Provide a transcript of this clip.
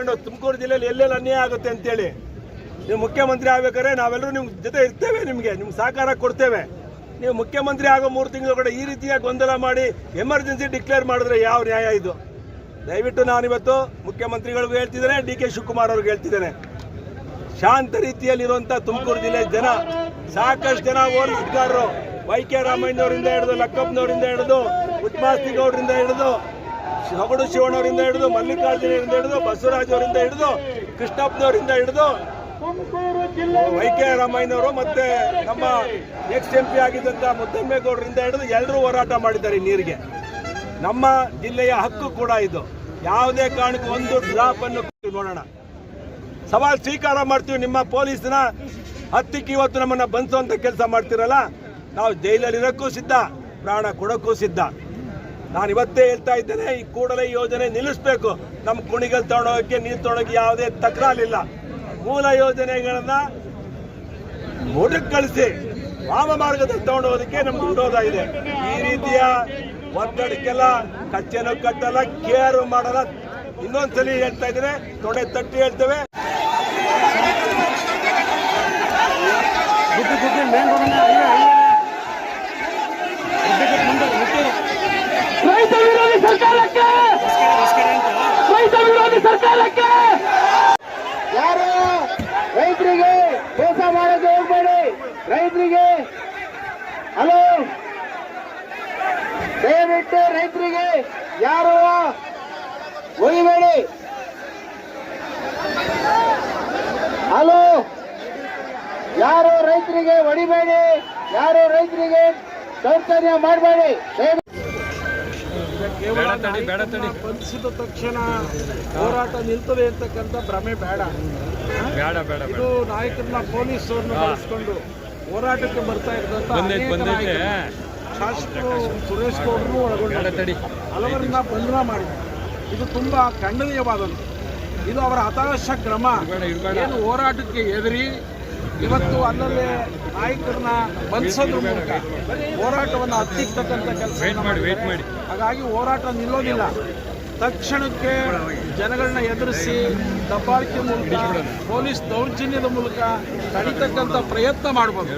ತುಮಕೂರು ಜಿಲ್ಲೆಯಲ್ಲಿ ಎಲ್ಲೆಲ್ಲಿ ಅನ್ಯಾಯ ಆಗುತ್ತೆ ಅಂತೇಳಿ ನೀವು ಮುಖ್ಯಮಂತ್ರಿ ಆಗ್ಬೇಕಾದ್ರೆ ನಾವೆಲ್ಲರೂ ನಿಮ್ ಜೊತೆ ಇರ್ತೇವೆ ನಿಮಗೆ, ನಿಮ್ಗೆ ಸಹಕಾರ ಕೊಡ್ತೇವೆ. ನೀವು ಮುಖ್ಯಮಂತ್ರಿ ಆಗೋ ಮೂರು ತಿಂಗಳು ಈ ರೀತಿಯ ಗೊಂದಲ ಮಾಡಿ ಎಮರ್ಜೆನ್ಸಿ ಡಿಕ್ಲೇರ್ ಮಾಡಿದ್ರೆ ಯಾವ ನ್ಯಾಯ ಇದು? ದಯವಿಟ್ಟು ನಾನಿವತ್ತು ಮುಖ್ಯಮಂತ್ರಿಗಳಿಗೂ ಹೇಳ್ತಿದ್ದೇನೆ, ಡಿ ಕೆ ಶಿವಕುಮಾರ್ ಅವ್ರಿಗೆ ಹೇಳ್ತಿದ್ದೇನೆ. ಶಾಂತ ರೀತಿಯಲ್ಲಿರುವಂಥ ತುಮಕೂರು ಜಿಲ್ಲೆ ಜನ, ಸಾಕಷ್ಟು ಜನ ಹೋರಾಟಗಾರರು ವೈ ಕೆ ರಾಮಯ್ಯನವರಿಂದ ಹಿಡಿದು ಲಕ್ಕಪ್ಪನವರಿಂದ ಹಿಡಿದು ಉತ್ಮಾಸ್ತಿಗೌಡರಿಂದ ಹಿಡಿದು ಸೊಗಡು ಶಿವಣ್ಣವರಿಂದ ಹಿಡಿದು, ಮಲ್ಲಿಕಾರ್ಜುನರಿಂದ ಹಿಡಿದು, ಬಸವರಾಜ್ ಅವರಿಂದ ಹಿಡಿದು, ಕೃಷ್ಣಪ್ಪನವರಿಂದ ಹಿಡಿದು, ವೈ ಕೆ ರಾಮಯ್ಯನವರು ಮತ್ತೆ ನಮ್ಮ ಎಕ್ಸ್ ಎಂ ಪಿ ಆಗಿದ್ದಂತ ಮುದ್ದಮ್ಮೇಗೌಡರಿಂದ ಹಿಡಿದು ಎಲ್ಲರೂ ಹೋರಾಟ ಮಾಡಿದ್ದಾರೆ ನೀರಿಗೆ. ನಮ್ಮ ಜಿಲ್ಲೆಯ ಹಕ್ಕು ಕೂಡ ಇದು. ಯಾವುದೇ ಕಾರಣಕ್ಕೂ ಒಂದು ಡ್ರಾಪ್ ಅನ್ನು ನೋಡೋಣ. ಸವಾಲ್ ಸ್ವೀಕಾರ ಮಾಡ್ತೀವಿ, ನಿಮ್ಮ ಪೊಲೀಸ್ನ. ಹತ್ತಿಕ್ಕೆ ಇವತ್ತು ನಮ್ಮನ್ನ ಅಂತ ಕೆಲಸ ಮಾಡ್ತಿರಲ್ಲ, ನಾವು ಜೈಲಲ್ಲಿ ಇರೋಕ್ಕೂ ಸಿದ್ಧ, ಪ್ರಾಣ ಕೊಡೋಕ್ಕೂ ಸಿದ್ಧ. ನಾನು ಇವತ್ತೇ ಹೇಳ್ತಾ ಇದ್ದೇನೆ, ಈ ಕೂಡಲೇ ಯೋಜನೆ ನಿಲ್ಲಿಸಬೇಕು. ನಮ್ಮ ಕುಣಿಗಲ್ ತಗೊಂಡೋಗಕ್ಕೆ, ನೀರು ತೊಗೊಂಡೋಗಿ ಯಾವುದೇ ತಕರಾರಿಲ್ಲ. ಮೂಲ ಯೋಜನೆಗಳನ್ನ ಮುಂದಕ್ಕೆ ಕಳಿಸಿ ವಾಮ ಮಾರ್ಗದಲ್ಲಿ ತಗೊಂಡೋಗೋದಕ್ಕೆ ನಮ್ಗೆ ವಿರೋಧ ಇದೆ. ಈ ರೀತಿಯ ಒತ್ತಡಕ್ಕೆಲ್ಲ, ಕಚ್ಚೆನೂ ಕಟ್ಟಲ್ಲ, ಕೇರು ಮಾಡಲ್ಲ. ಇನ್ನೊಂದ್ಸಲಿ ಹೇಳ್ತಾ ಇದ್ದೇನೆ, ತೊಡೆ ತಟ್ಟಿ ಹೇಳ್ತೇವೆ ರೈತ ವಿರೋಧಿ ಸರ್ಕಾರಕ್ಕೆ ವಿರೋಧಿ ಸರ್ಕಾರಕ್ಕೆ! ಯಾರು? ರೈತರಿಗೆ ಮೋಸ ಮಾಡೋದು ಹೋಗ್ಬೇಡಿ. ರೈತರಿಗೆ ಹಲೋ? ದಯವಿಟ್ಟು ರೈತರಿಗೆ ಯಾರು ಒಯ್ಬೇಡಿ. ಹಲೋ? ಯಾರು ರೈತರಿಗೆ ಹೊಡಿಬೇಡಿ? ಯಾರು ರೈತರಿಗೆ ಸೌಕರ್ಯ ಮಾಡಬೇಡಿ? ತಡಿ ಬಂಧಿಸಿದ ತಕ್ಷಣ ಹೋರಾಟ ನಿಲ್ತದೆ ಅಂತಕ್ಕಂಥ ಭ್ರಮೆ ಬೇಡ. ಬೇಡ ಬೇಡ ಇದು ನಾಯಕರನ್ನ ಪೊಲೀಸರನ್ನ ಬಳಸ್ಕೊಂಡು ಹೋರಾಟಕ್ಕೆ ಬರ್ತಾ ನಾಯಕರು, ಶಾಸಕರು ಸುರೇಶ್ ಗೌಡರು ಒಳಗೊಂಡ ಹಲವರನ್ನ ಬಂಧನ ಮಾಡಿ ಇದು ತುಂಬಾ ಖಂಡನೀಯವಾದದ್ದು. ಇದು ಅವರ ಹತಾಶ ಕ್ರಮ. ಏನು ಹೋರಾಟಕ್ಕೆ ಎದುರಿ ಇವತ್ತು ಅಲ್ಲಲ್ಲಿ ನಾಯಕರನ್ನ ಬಂಧಿಸೋದ್ರ ಮೂಲಕ ಹೋರಾಟವನ್ನು ಹತ್ತಿಕ್ತಕ್ಕಂಥ ಕೆಲಸ ಹಾಗಾಗಿ ಹೋರಾಟ ನಿಲ್ಲೋದಿಲ್ಲ. ತಕ್ಷಣಕ್ಕೆ ಜನಗಳನ್ನ ಎದುರಿಸಿ ದಬ್ಬಾಳಿಕೆ ಮೂಲಕ ಪೊಲೀಸ್ ದೌರ್ಜನ್ಯದ ಮೂಲಕ ತಡಿತಕ್ಕಂಥ ಪ್ರಯತ್ನ ಮಾಡ್ಬೋದು.